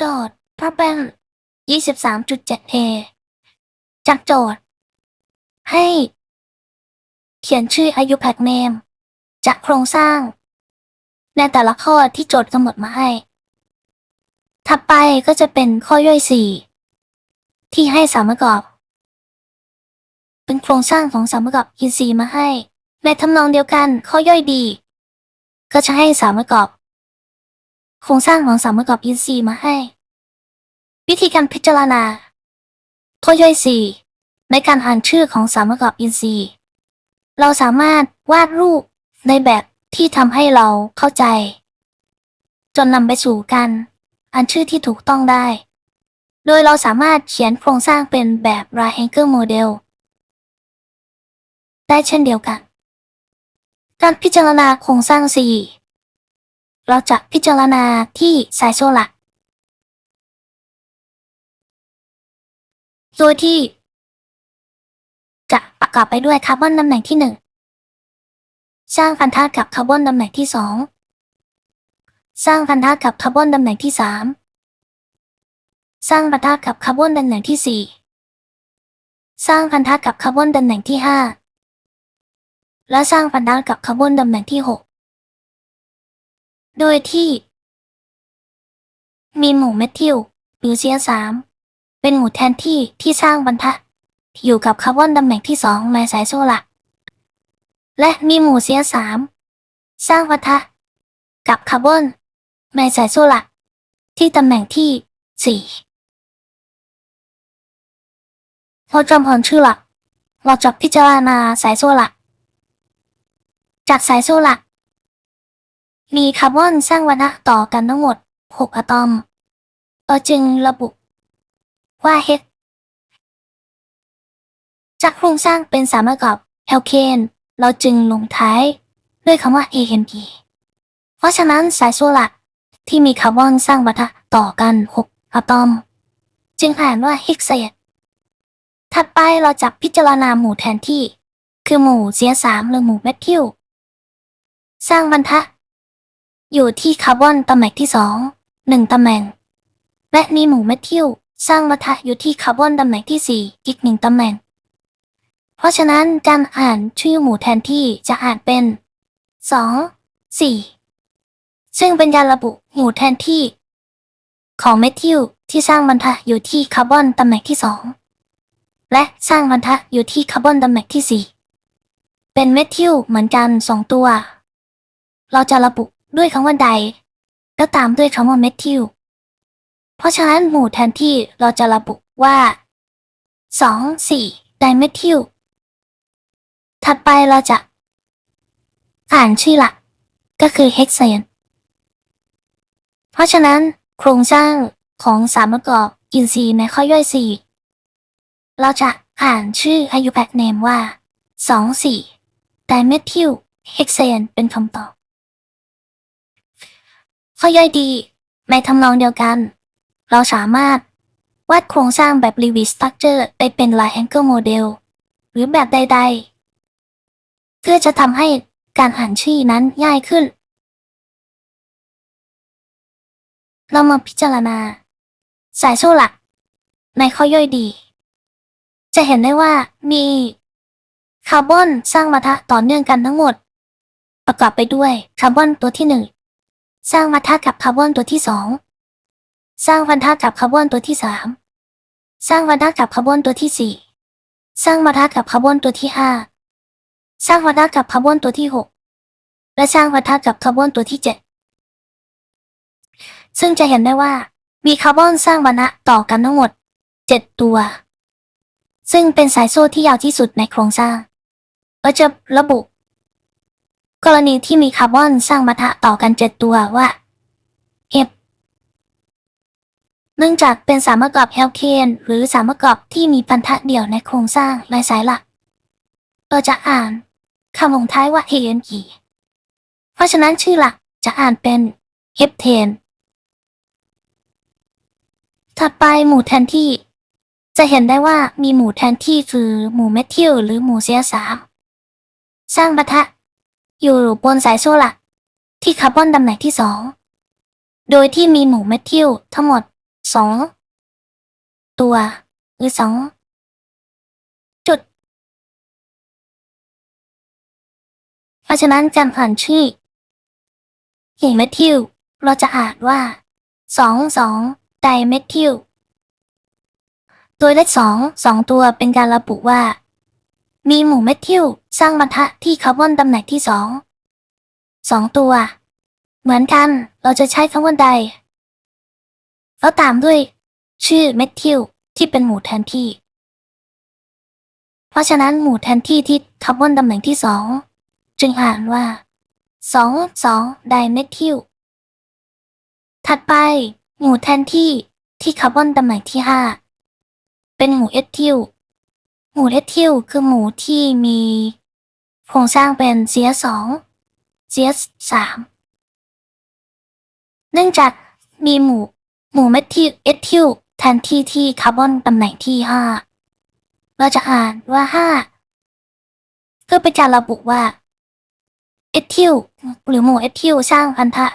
โจทย์ภาพแป้น 23.7a จากโจทย์ ให้ เขียนชื่ออายุแพกเนม จากโครงสร้าง ในแต่ละข้อที่โจทย์กำหนดมาให้ ถัดไปก็จะเป็นข้อย่อยสี่ที่ให้สามประกอบ เป็นโครงสร้างของสามประกอบอินทรีย์มาให้ ในทำนองเดียวกันข้อย่อยดี ก็จะให้สามประกอบ โครงสร้างของสามประกอบอินทรีย์มาให้ วิธีการพิจารณาข้อย่อยสี่ในการอ่านชื่อของสามประกอบอินทรีย์ เราสามารถวาดรูปในแบบที่ทำให้เราเข้าใจ จนนำไปสู่การอ่านชื่อที่ถูกต้องได้ โดยเราสามารถเขียนโครงสร้างเป็นแบบ r a h a n g e r model ได้เช่นเดียวกัน การพิจารณาโครงสร้าง C เราจะพิจารณาที่สายโซหลัก โดยที่ จะประกอบไปด้วยคาร์บอนตำแหน่งที่หนึ่งสร้างพันธะกับคาร์บอนตำแหน่งที่สองสร้างพันธะกับคาร์บอนตำแหน่งที่สามสร้างพันธะกับคาร์บอนตำแหน่งที่สี่สร้างพันธะกับคาร์บอนตำแหน่งที่ห้าและสร้างพันธะกับคาร์บอนตำแหน่งที่หก โดยที่ มีหมู่เมทิลหรือ CH3 เป็นหมู่แทนที่ที่สร้างพันธะอยู่กับคาร์บอนตำแหน่งที่สองในสายโซหลักและมีหมู่ CH3 สามสร้างพันธะกับคาร์บอนในสายโซหลักที่ตำแหน่งที่สี่พอจำพรชื่อหลักเราจะพิจารณาสายโซหลักจากสายโซหลัก มีคาร์บอนสร้างวัฒนะต่อกันทั้งหมด 6 อะตอมเราจึงระบุว่าเฮกจากโครงสร้างเป็นสามประกอบแอลเคนเราจึงลงท้ายด้วยคำว่า AMP เพราะฉะนั้นสายโซลักที่มีคาร์บอนสร้างวัฒนะต่อกัน 6 อะตอม จึงอ่านว่าเฮกเซตถัดไปเราจะพิจารณาหมู่แทนที่ คือหมู่ CH3 หรือหมู่เมทิลสร้างพันธะ อยู่ที่คาร์บอนตำแหน่งที่สองหนึ่งตำแหน่ง และมีหมู่เมทิลสร้างพันธะอยู่ที่คาร์บอนตำแหน่งที่สี่อีกหนึ่งตำแหน่ง เพราะฉะนั้นการอ่านชื่อหมู่แทนที่จะอ่านเป็นสองสี่ซึ่งเป็นการระบุหมู่แทนที่ ของเมทิลที่สร้างพันธะอยู่ที่คาร์บอนตำแหน่งที่สองและสร้างพันธะอยู่ที่คาร์บอนตำแหน่งที่สี่เป็นเมทิลเหมือนกันสองตัว เราจะระบุ ด้วยคำว่าไดแล้วตามด้วยคำว่าเมทิลเพราะฉะนั้นหมู่แทนที่เราจะระบุว่าสองสี่ไดเมทิลถัดไปเราจะ อ่านชื่อหลักก็คือเฮกเซนเพราะฉะนั้นโครงสร้างของสามประกอบอินทรีย์ในข้อย่อยสี่เราจะอ่านชื่ออายุแพคเนมว่าสองสี่ไดเมทิลเฮกเซนเป็นคำตอบ ข้อย่อยดี ในทำนองเดียวกัน เราสามารถวาดโครงสร้างแบบ Lewis Structure ไปเป็น l i a n g l e Model หรือแบบใด ๆ เพื่อจะทำให้การอ่านชื่อนั้นง่ายขึ้น เรามาพิจารณา สายโซ่หลัก ในข้อย่อยดี จะเห็นได้ว่ามีคาร์บอนสร้างมาทะต่อเนื่องกันทั้งหมด ประกอบไปด้วยคาร์บอนตัวที่หนึ่ง สร้างพันธะกับคาร์บอนตัวที่สองสร้างพันธะกับคาร์บอนตัวที่สามสร้างพันธะกับคาร์บอนตัวที่สี่สร้างพันธะกับคาร์บอนตัวที่ห้าสร้างพันธะกับคาร์บอนตัวที่หกและสร้างพันธะกับคาร์บอนตัวที่เจ็ดซึ่งจะเห็นได้ว่า มีคาร์บอนสร้างพันธะต่อกันทั้งหมดเจ็ดตัว ซึ่งเป็นสายโซ่ที่ยาวที่สุดในโครงสร้างเราจะระบุ กรณีที่มีคาร์บอนสร้างมัทะต่อกันเจ็ดตัวว่า F เนื่องจากเป็นสามประกอบแฮลเคนหรือสามประกอบที่มีพันธะเดี่ยวในโครงสร้างในสายหลักเราจะอ่านคำลงท้ายว่า HNE เพราะฉะนั้นชื่อหลักจะอ่านเป็นเฮปเทนถัดไปหมู่แทนที่ จะเห็นได้ว่ามีหมู่แทนที่คือหมู่เมทิลหรือหมู่เซียสามสร้างปะทะ อยู่บนสายโซ่หลักที่คาร์บอนตำแหน่งที่สอง โดยที่มีหมู่เมทิลทั้งหมดสองตัวหรือสองจุด เพราะฉะนั้นการอ่านชื่อเห็นเมทิลเราจะอ่านว่าสองสองไดเมทิลตัวเลขสองสองตัวเป็นการระบุว่า มีหมู่เมทิลสร้างบรรทะที่คาร์บอนตำแหน่งที่สอง สองตัว เหมือนกัน เราจะใช้คำว่าใดแล้วตามด้วย ชื่อเมทิลที่เป็นหมู่แทนที่ เพราะฉะนั้นหมู่แทนที่ที่คาร์บอนตำแหน่งที่สองจึงอ่านว่าสองสองไดเมทิลถัดไป หมู่แทนที่ที่คาร์บอนตำแหน่งที่ห้าเป็นหมู่เอทิล หมูเอทิลคือหมูที่มีโครงสร้างเป็น CS 2 CS 3 เนื่องจากมีหมูหมูเมทิลเอทิลแทนที่ที่คาร์บอนตำแหน่งที่ห้าเราจะอ่านว่าห้าเพื่อเป็นการระบุว่าเอทิลหรือหมู่เอทิลสร้างพันธะ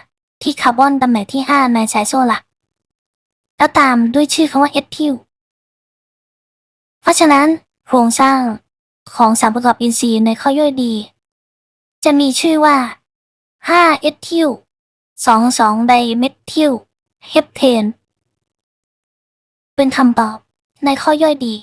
ที่คาร์บอนตำแหน่งที่ห้าในสายโซหลักแล้วตามด้วยชื่อคำว่าเอทิลเพราะฉะนั้น โครงสร้างของสารประกอบอินทรีย์ในข้อย่อยดี จะมีชื่อว่า 5 เอทิล22 ไดเมทิลเฮปเทน เป็นคำตอบในข้อย่อยดี